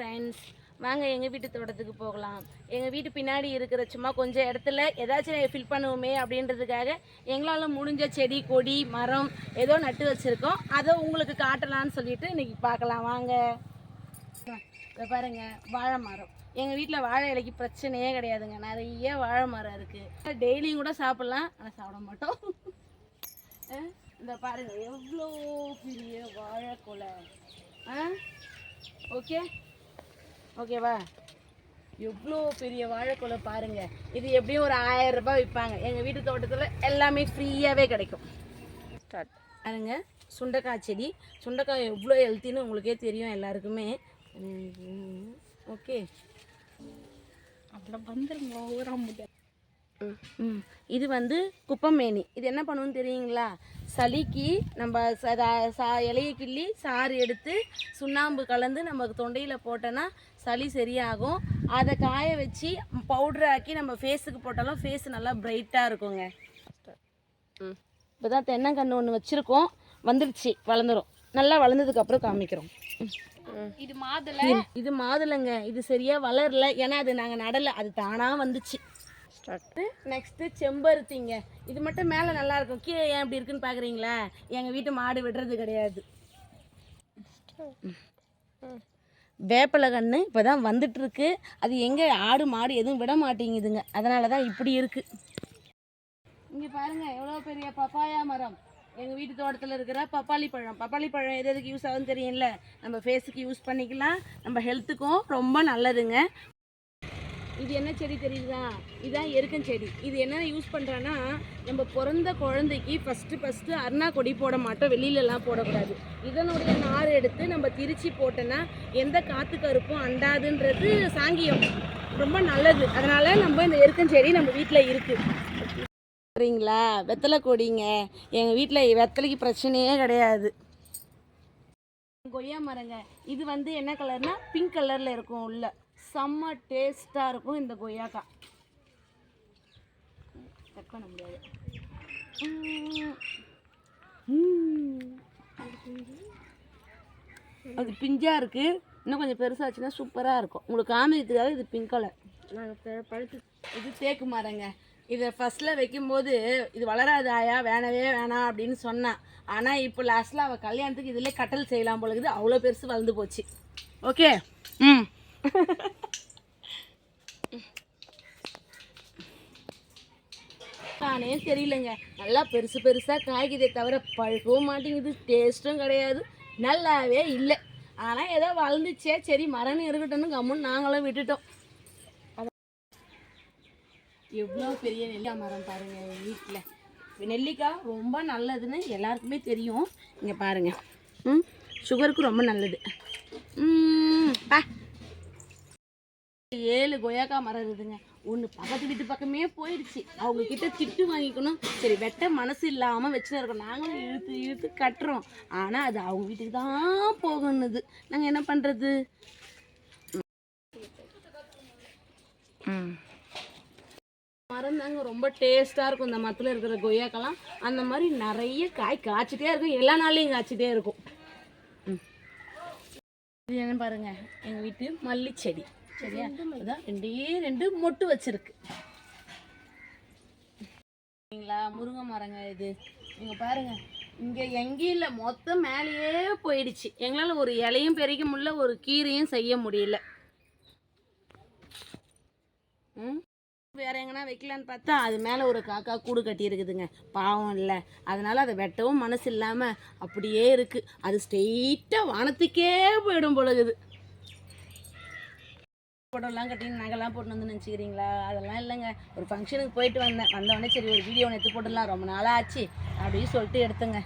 Friends வாங்க எங்கள் வீட்டு தோட்டத்துக்கு போகலாம். எங்கள் வீட்டு பின்னாடி இருக்கிற சும்மா கொஞ்சம் இடத்துல ஏதாச்சும் ஃபில் பண்ணுவோமே அப்படின்றதுக்காக எங்களால் முடிஞ்ச செடி கொடி மரம் ஏதோ நட்டு வச்சுருக்கோம். அதை உங்களுக்கு காட்டலாம்னு சொல்லிட்டு இன்றைக்கி பார்க்கலாம். வாங்க. இதை பாருங்கள் வாழை மரம். எங்கள் வீட்டில் வாழை இலைக்கு பிரச்சனையே கிடையாதுங்க. நிறைய வாழை மரம் இருக்குது டெய்லியும் கூட சாப்பிட்லாம் ஆனால் சாப்பிட மாட்டோம். இந்த பாருங்கள் எவ்வளோ பெரிய வாழை ஆ ஓகே? ஓகேவா? எவ்வளோ பெரிய வாழைக்குலை பாருங்க. இது எப்படியும் ஒரு ஆயிரம் ரூபாய் விற்பாங்க எங்கள் வீட்டு தோட்டத்தில் எல்லாமே ஃப்ரீயாகவே கிடைக்கும். ஸ்டார்ட் பாருங்க சுண்டைக்காய் செடி. சுண்டைக்காய் எவ்வளோ ஹெல்த்தின்னு உங்களுக்கே தெரியும் எல்லாருக்குமே. ஓகே. அதில் வந்துருங்க ஊற முடியாது. ம் இது வந்து குப்பமேனி. இது என்ன பண்ணுன்னு தெரியுங்களா? சளிக்கு நம்ம ச- சா இலையை கிள்ளி சாறு எடுத்து சுண்ணாம்பு கலந்து நம்ம தொண்டையில் போட்டோன்னா சளி சரியாகும். அதை காய வச்சு பவுடர் ஆக்கி நம்ம ஃபேஸுக்கு போட்டாலும் ஃபேஸ் நல்லா பிரைட்டாக இருக்குங்க. இப்போ தான் தென்னங்கன்று ஒன்று வச்சுருக்கோம். வந்துடுச்சு வளர்ந்துரும். நல்லா வளர்ந்ததுக்கப்புறம் காமிக்கிறோம். இது மாதுளை? இது- மாதுளைங்க. இது சரியா வளரல. ஏன்னா அது நாங்க நடல. அது தானா வந்துச்சு. நெக்ஸ்ட் செம்பருத்திங்க. இது மட்டும் மேலே நல்லாயிருக்கும் கீழே ஏன் இப்படி இருக்குன்னு பார்க்குறீங்களா எங்கள் வீட்டு மாடு விடுறது கிடையாது. வேப்பலை கன்று இப்போ தான் வந்துட்டுருக்கு. அது எங்கே ஆடு மாடு எதுவும் விட மாட்டேங்குதுங்க. அதனால தான் இப்படி இருக்குது இங்கே பாருங்க எவ்வளோ பெரிய பப்பாயா மரம். எங்கள் வீட்டு தோட்டத்தில் இருக்கிற பப்பாளி பழம். பப்பாளி பழம் எது எதுக்கு யூஸ் ஆகுதுன்னு தெரியும்ல? நம்ம ஃபேஸுக்கு யூஸ் பண்ணிக்கலாம். நம்ம ஹெல்த்துக்கும் ரொம்ப நல்லதுங்க. இது என்ன செடி தெரியுதா? இதுதான் எருக்கன் செடி. இது என்ன யூஸ் பண்ணுறான்னா நம்ம பிறந்த குழந்தைக்கு ஃபஸ்ட்டு ஃபஸ்ட்டு அருணா கொடி போட மாட்டோம் வெளியிலலாம் போடக்கூடாது. இதனுடைய நார் எடுத்து நம்ம திரிச்சு போட்டோன்னா எந்த காற்று கருப்பும் அண்டாதுன்றது சாங்கியம். ரொம்ப நல்லது. அதனால் நம்ம இந்த எருக்கன் செடி நம்ம வீட்டில் இருக்குது சரிங்களா? வெத்தலை கொடிங்க. எங்கள் வீட்டில் வெத்தலைக்கு பிரச்சனையே கிடையாது. கொய்யா மரங்க. இது வந்து என்ன கலர்னா பிங்க் கலரில் இருக்கும் உள்ள. செம்ம டேஸ்ட்டாக இருக்கும் இந்த கொய்யாக்காய் கட் பண்ண முடியாது. அது பிஞ்சா இருக்கு. இன்னும் கொஞ்சம் பெருசாச்சுன்னா சூப்பராக இருக்கும். உங்களுக்கு காமிக்கிறதுக்காக இது பிங்க் கலர் நாங்கள் பழுத்து இது தேக்கு மரங்க இதை ஃபஸ்ட்டில் வைக்கும்போது இது வளராது ஆயா வேணவே வேணாம் அப்படின்னு சொன்னான் ஆனால் இப்போ லாஸ்ட்டில் அவள் கல்யாணத்துக்கு இதில் கட்டல் செய்யலாம் போல இருக்குது. அவ்வளோ பெருசு வளர்ந்து போச்சு. ஓகே ம். நானே தெரியலங்க. நல்லா பெருசு பெருசாக காய்க்குதே தவிர பழுக்கவும் மாட்டேங்குது. டேஸ்ட்டும் கிடையாது. நல்லாவே இல்லை. ஆனால் ஏதோ வளர்ந்துச்சே. சரி மரம்னு இருக்கட்டும்னு கம்முன்னு நாங்களும் விட்டுட்டோம். எவ்வளோ பெரிய நெல்லிக்காய் மரம் பாருங்க எங்கள் வீட்டில் நெல்லிக்காய் ரொம்ப நல்லதுன்னு எல்லாருக்குமே தெரியும். இங்கே பாருங்க. ம் சுகருக்கு ரொம்ப நல்லது. ம் பா. ஏழு கொய்யாக்காய் மரம் இருக்குதுங்க. ஒன்று பக்கத்து வீட்டு பக்கமே போயிடுச்சு. அவங்க கிட்ட திட்டு வாங்கிக்கணும். சரி வெட்ட மனசு இல்லாமல் வச்சுன்னு இருக்கோம் நாங்களும் இழுத்து இழுத்து கட்டுறோம். ஆனால் அது அவங்க வீட்டுக்கு தான் போகணுது. நாங்கள் என்ன பண்ணுறது மரம் தாங்க ரொம்ப டேஸ்ட்டாக இருக்கும். இந்த மரத்தில் இருக்கிற கொய்யாக்கெல்லாம். அந்த மாதிரி நிறைய காய் காய்ச்சிட்டே இருக்கும். எல்லா நாளையும் காய்ச்சிட்டே இருக்கும். இது என்ன பாருங்க. எங்கள் வீட்டு மல்லி செடி சரியா? அதான் ரெண்டே ரெண்டு மொட்டு வச்சிருக்கு. சரிங்களா? முருங்கை மரங்க இது. இங்க பாருங்க. இங்க எங்கேயும் இல்லை. மொத்தம் மேலேயே போயிடுச்சு. எங்களால ஒரு இலையும் பெருக்க முடியல ஒரு கீரையும் செய்ய முடியல. ம்? வேற எங்கன்னா வைக்கலான்னு பார்த்தா அது மேலே ஒரு காக்கா கூடு கட்டி இருக்குதுங்க. பாவம் இல்லை. அதனால அதை வெட்டவும் மனசு இல்லாமல் அப்படியே இருக்கு. அது ஸ்ட்ரெயிட்டாக வானத்துக்கே போயிடும் பொழுது ஃபோட்டோலாம் கட்டி நகைலாம் போட்டு வந்து நினச்சிக்கிறீங்களா? அதெல்லாம் இல்லைங்க. ஒரு ஃபங்க்ஷனுக்கு போயிட்டு வந்தேன். வந்தவொடனே சரி ஒரு வீடியோ ஒன்று எடுத்து போட்டுடலாம். ரொம்ப நாளாக ஆச்சு அப்படின்னு சொல்லிட்டு எடுத்துங்க.